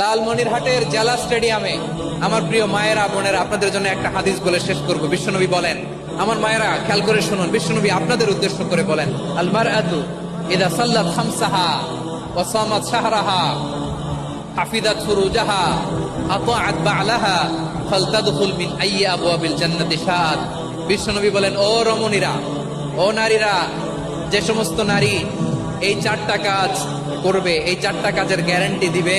লালমনিরহাটের জেলা স্টেডিয়ামে আমার প্রিয় মায়েরা, বোনেরা, আপনাদের জন্য একটা হাদিস বলে শেষ করব। বিশ্বনবী বলেন, আমার মায়েরা, খেয়াল করে শুনুন, বিশ্বনবী আপনাদের উদ্দেশ্য করে বলেন আলমার আদু ইদা সাল্লাত খামসাহা ওয়াসামাত শাহরাহা হাফিদাত ফুরুজাহা আতাআত বা'লাহা ফালতাদখুল আইয়ি আবওয়াবিল জান্নাতি শাআত বিশ্বনবী বলেন, ও রমণীরা, ও নারীরা, যে সমস্ত নারী এই চারটা কাজ করবে, এই চারটা কাজের গ্যারান্টি দিবে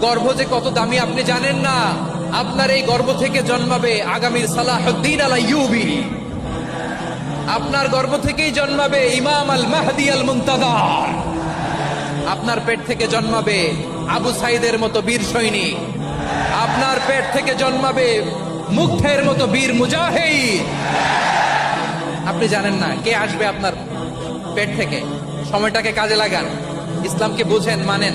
গর্ভ যে কত দামি আপনি জানেন না? আপনার এই গর্ভ থেকে জন্মাবে আগামীর সালাহদ্দিন আলা ইউবি আপনার গর্ভ থেকেই জন্মাবে ইমাম আল মাহদি আল মুন্তাদার আপনার পেট থেকে জন্মাবে আবু সাইদের মতো বীর সৈনিক আপনার পেট থেকে জন্মাবে মুগ্ধের মতো বীর মুজাহিদ। আপনি জানেন না, কে আসবে আপনার পেট থেকে? সময়টাকে কাজে লাগান। ইসলামকে বুঝেন, মানেন।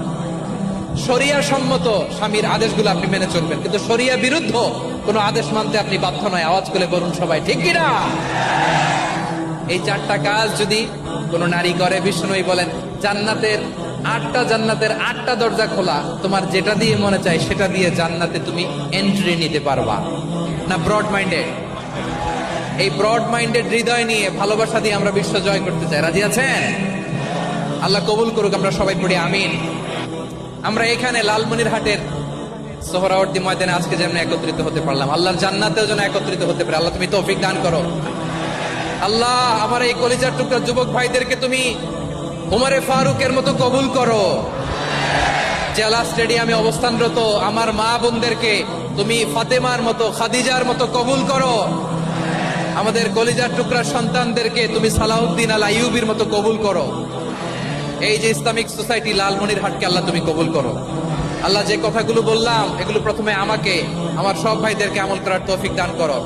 শরিয়া সম্মত স্বামীর আদেশগুলো আপনি মেনে চলবেন। কিন্তু শরিয়া বিরুদ্ধ কোনো আদেশ মানতে আপনি বাধ্য নয়। আওয়াজ করে বলুন সবাই, ঠিক কিনা এই চারটা কাজ যদি কোনো নারী করে, বিষ্ণুই বলেন, জান্নাতের আটটা জান্নাতের আটটা দরজা খোলা। তোমার যেটা দিয়ে মনে চায়, সেটা দিয়ে জান্নাতে তুমি এন্ট্রি নিতে পারবা। না ব্রড মাইন্ডেড এই ব্রড মাইন্ডেড হৃদয় নিয়ে ভালোবাসা দিয়ে আমরা বিশ্ব জয় করতে চাই। রাজি আছেন? আল্লাহ কবুল করুক, আমরা সবাই পড়ি, আমিন। আমরা এখানে লালমনির হাটের সোহরাওয়ার্দী ময়দানে আজকে যেমন একত্রিত হতে পারলাম, আল্লাহর জান্নাতেও যেন একত্রিত হতে পারে। আল্লাহ, তুমি তৌফিক দান করো। আল্লাহ, আমার এই কলিজার টুকরা যুবক ভাইদেরকে তুমি উমারে ফারুকের মতো কবুল করো। জেলা স্টেডিয়ামে অবস্থানরত আমার মা বোনদেরকে তুমি ফাতেমার মতো, খাদিজার মতো কবুল করো। আমাদের কলিজার টুকরা সন্তানদেরকে তুমি সালাউদ্দিন আল আইয়ুবির মতো কবুল করো। এই যে ইসলামিক সোসাইটি লালমনির হাটকে আল্লাহ তুমি কবুল করো। আল্লাহ যে কথাগুলো বললাম, এগুলো প্রথমে আমাকে, আমার সব ভাইদেরকে আমল করার তৌফিক দান করো।